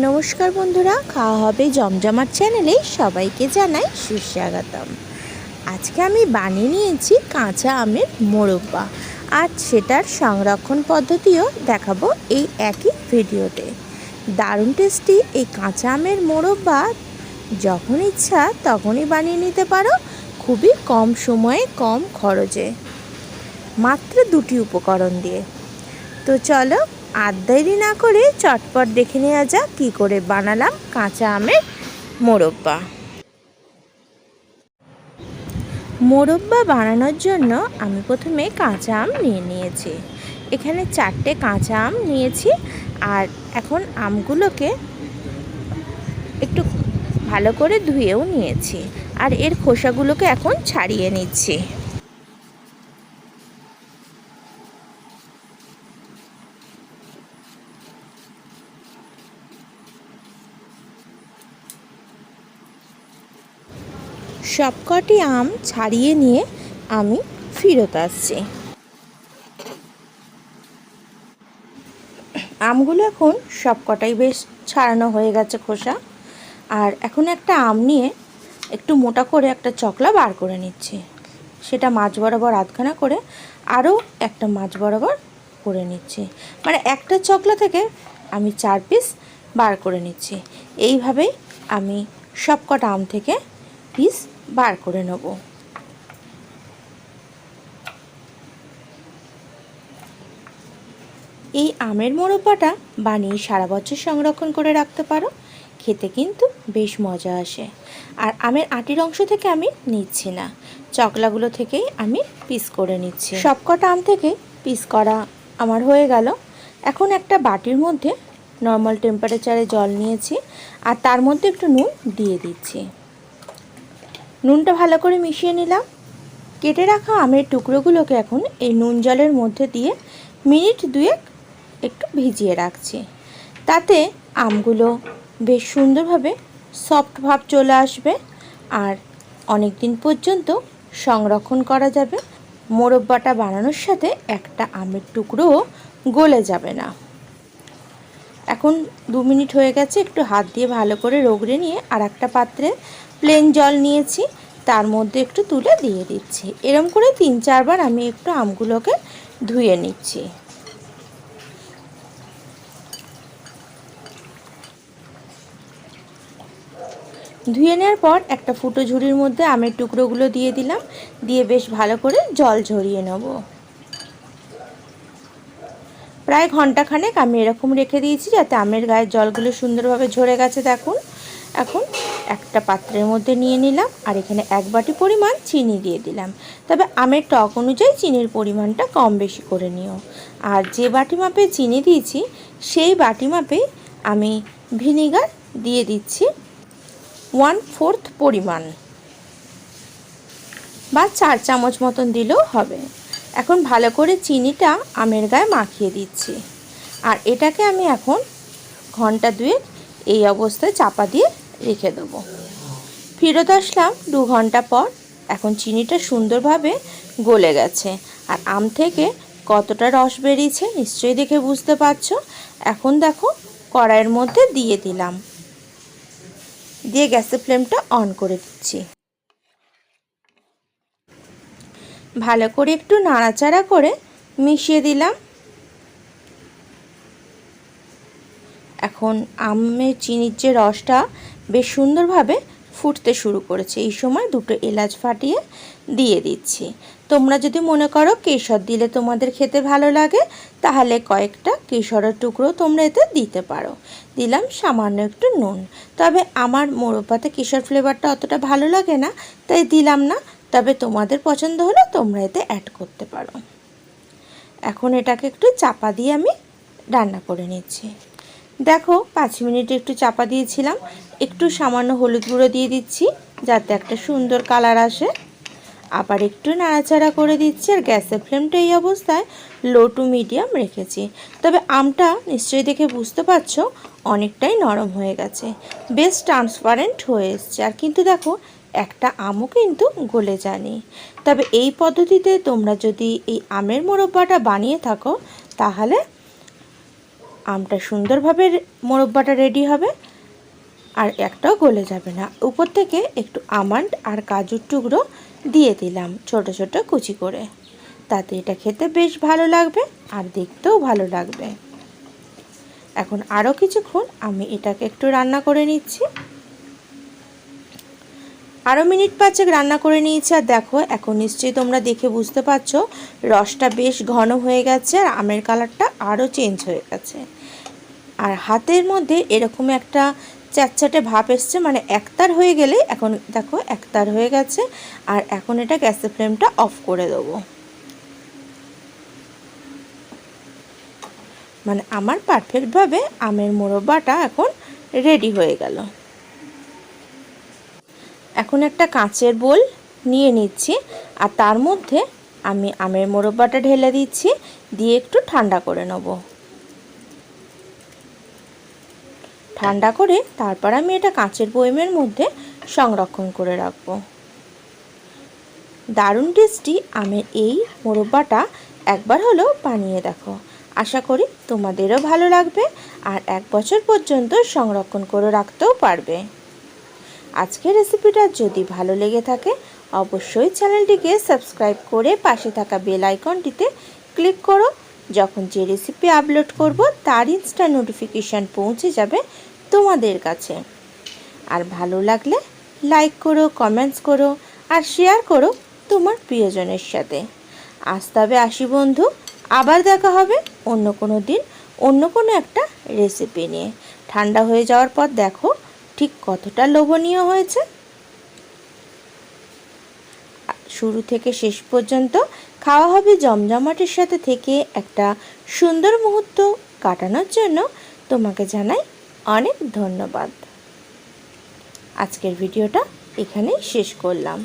নমস্কার বন্ধুরা, খাওয়া হবে জমজমাট চ্যানেলে সবাইকে জানাই সুস্বাগতম। আজকে আমি বানিয়ে নিয়েছি কাঁচা আমের মোরব্বা। আর সেটার সংরক্ষণ পদ্ধতিও দেখাবো এই একই ভিডিওতে। দারুণ টেস্টি এই কাঁচা আমের মোরব্বা। যখন ইচ্ছা তখনই বানিয়ে নিতে পারো, খুবই কম সময়ে, কম খরচে। মাত্র দুটি উপকরণ দিয়ে। তো চলো আর দেরি না করে চটপট দেখে নেওয়া যাক কী করে বানালাম কাঁচা আমের মোরব্বা। মোরব্বা বানানোর জন্য আমি প্রথমে কাঁচা আম নিয়ে নিয়েছি। এখানে চারটে কাঁচা আম নিয়েছি আর এখন আমগুলোকে একটু ভালো করে ধুয়েও নিয়েছি। আর এর খোসাগুলোকে এখন ছাড়িয়ে নিচ্ছি। সবকটি আম ছাড়িয়ে নিয়ে আমি ফেরত আসছি। আমগুলো এখন সবকটাই বেশ ছাড়ানো হয়ে গেছে খোসা। আর এখন একটা আম নিয়ে একটু মোটা করে একটা চকলা বার করে নিচ্ছি। সেটা মাছ বরাবর আধখানা করে আরও একটা মাছ বরাবর করে নিচ্ছি। মানে একটা চকলা থেকে আমি চার পিস বার করে নিচ্ছি। এইভাবেই আমি সবকটা আম থেকে পিস বার করে নেব। এই আমের মোরব্বাটা বানিয়ে সারা বছর সংরক্ষণ করে রাখতে পারো, খেতে কিন্তু বেশ মজা আসে। আর আমের আটির অংশ থেকে আমি নিচ্ছি না, চকলাগুলো থেকেই আমি পিস করে নিচ্ছি। সবকটা আম থেকে পিস করা আমার হয়ে গেল। এখন একটা বাটির মধ্যে নর্মাল টেম্পারেচারে জল নিয়েছি, আর তার মধ্যে একটু নুন দিয়ে দিচ্ছি। নুনটা ভালো করে মিশিয়ে নিলাম। কেটে রাখা আমের টুকরোগুলোকে এখন এই নুন জলের মধ্যে দিয়ে মিনিট দুয়েক একটু ভিজিয়ে রাখছি। তাতে আমগুলো বেশ সুন্দরভাবে সফট ভাব চলে আসবে আর অনেক দিন পর্যন্ত সংরক্ষণ করা যাবে। মোরব্বাটা বানানোর সাথে একটা আমের টুকরোও গলে যাবে না। এখন দু মিনিট হয়ে গেছে, একটু হাত দিয়ে ভালো করে রগড়ে নিয়ে আর একটা পাত্রে প্লেন জল নিয়েছি। তার মধ্যে একটু তুলে দিয়ে দিচ্ছি। এরম করে তিন চারবার আমি একটু আমগুলোকে ধুয়ে নিচ্ছি। ধুয়ে নেওয়ার পর একটা ফুটো ঝুড়ির মধ্যে আমের টুকরোগুলো দিয়ে দিলাম। দিয়ে বেশ ভালো করে জল ঝরিয়ে নেব। প্রায় ঘন্টাখানেক আমি এরকম রেখে দিয়েছি যাতে আমের গায়ের জলগুলো সুন্দরভাবে ঝরে গেছে। দেখুন, এখন একটা পাত্রের মধ্যে নিয়ে নিলাম আর এখানে এক বাটি পরিমাণ চিনি দিয়ে দিলাম। তবে আমের টক অনুযায়ী চিনির পরিমাণটা কম বেশি করে নিও। আর যে বাটি মাপে চিনি দিয়েছি, সেই বাটি মাপে আমি ভিনিগার দিয়ে দিচ্ছি ওয়ান ফোর্থ পরিমাণ বা চার চামচ মতন দিলেও হবে। এখন ভালো করে চিনিটা আমের গায়ে মাখিয়ে দিচ্ছি। আর এটাকে আমি এখন ঘণ্টা দুয়েক এই অবস্থায় চাপা দিয়ে রেখে দেবো। ফেরত আসলাম দু ঘণ্টা পর। এখন চিনিটা সুন্দরভাবে গলে গেছে। আর আম থেকে কতটা রস বেরিয়েছে নিশ্চয়ই দেখে বুঝতে পারছ? এখন দেখো কড়াইয়ের মধ্যে দিয়ে দিলাম। দিয়ে গ্যাসের ফ্লেমটা অন করে দিচ্ছি। ভালো করে একটু নাড়াচাড়া করে মিশিয়ে দিলাম। এখন আমের চিনির যে রসটা বেশ সুন্দরভাবে ফুটতে শুরু করেছে। এই সময় দুটো এলাচ ফাটিয়ে দিয়ে দিচ্ছি। তোমরা যদি মনে করো কেশর দিলে তোমাদের খেতে ভালো লাগে, তাহলে কয়েকটা কেশরের টুকরো তোমরা এতে দিতে পারো। দিলাম সামান্য একটু নুন। তবে আমার মোরব্বাতে কেশর ফ্লেভারটা অতটা ভালো লাগে না, তাই দিলাম না। তবে তোমাদের পছন্দ হলে তোমরা এতে অ্যাড করতে পারো। এখন এটাকে একটু চাপা দিয়ে আমি রান্না করে নিচ্ছি। দেখো, পাঁচ মিনিট একটু চাপা দিয়েছিলাম। একটু সামান্য হলুদ গুঁড়ো দিয়ে দিচ্ছি, যাতে একটা সুন্দর কালার আসে। আবার একটু নাড়াচাড়া করে দিচ্ছি, আর গ্যাসের ফ্লেমটা এই অবস্থায় লো টু মিডিয়াম রেখেছি। তবে আমটা নিশ্চয়ই দেখে বুঝতে পারছ, অনেকটাই নরম হয়ে গেছে। বেশ ট্রান্সপারেন্ট হয়ে এসছে, আর কিন্তু দেখো, একটা আমও কিন্তু গলে যায়নি। তবে এই পদ্ধতিতে তোমরা যদি এই আমের মোরব্বাটা বানিয়ে থাকো, তাহলে আমটা সুন্দরভাবে মোরব্বাটা রেডি হবে আর একটাও গলে যাবে না। উপর থেকে একটু আমান্ড আর কাজুর টুকরো দিয়ে দিলাম ছোট ছোট কুচি করে। তাতে এটা খেতে বেশ ভালো লাগবে আর দেখতেও ভালো লাগবে। এখন আরও কিছুক্ষণ আমি এটাকে একটু রান্না করে নিচ্ছি। আরও মিনিট পাঁচেক রান্না করে নিয়েছি, আর দেখো, এখন নিশ্চয়ই তোমরা দেখে বুঝতে পারছ, রসটা বেশ ঘন হয়ে গেছে, আর আমের কালারটা আরও চেঞ্জ হয়ে গেছে। আর হাতের মধ্যে এরকম একটা চ্যাটচ্যাটে ভাব এসছে মানে একতার হয়ে গেলে এখন দেখো, একতার হয়ে গেছে, আর এখন এটা গ্যাসের ফ্লেমটা অফ করে দেবো। মানে আমার পারফেক্টভাবে আমের মোরব্বাটা এখন রেডি হয়ে গেল। এখন একটা কাঁচের বোল নিয়ে নিচ্ছি আর তার মধ্যে আমি আমের মোরব্বাটা ঢেলে দিচ্ছি, দিয়ে একটু ঠান্ডা করে নেব। ঠান্ডা করে তারপর আমি এটা কাঁচের বয়মের মধ্যে সংরক্ষণ করে রাখব। দারুণ টেস্টি আমের এই মোরব্বাটা একবার হলেও বানিয়ে দেখো। আশা করি তোমাদেরও ভালো লাগবে আর এক বছর পর্যন্ত সংরক্ষণ করে রাখতেও পারবে। আজকের রেসিপিটা যদি ভালো লেগে থাকে, অবশ্যই চ্যানেলটিকে সাবস্ক্রাইব করে পাশে থাকা বেল আইকনটিতে ক্লিক করো। যখন যে রেসিপি আপলোড করব, তার ইনস্টা নোটিফিকেশান পৌঁছে যাবে তোমাদের কাছে। আর ভালো লাগলে লাইক করো, কমেন্টস করো আর শেয়ার করো তোমার প্রিয়জনের সাথে। আজ তবে আসি বন্ধু, আবার দেখা হবে অন্য কোনো দিন অন্য কোনো একটা রেসিপি নিয়ে। ঠান্ডা হয়ে যাওয়ার পর দেখো ঠিক কতটা লোভনীয় হয়েছে? শুরু থেকে শেষ পর্যন্ত খাওয়া হবে জমজমাটের সাথে থেকে একটা সুন্দর মুহূর্ত কাটানোর জন্য তোমাকে জানাই অনেক ধন্যবাদ। আজকের ভিডিওটা এখানেই শেষ করলাম।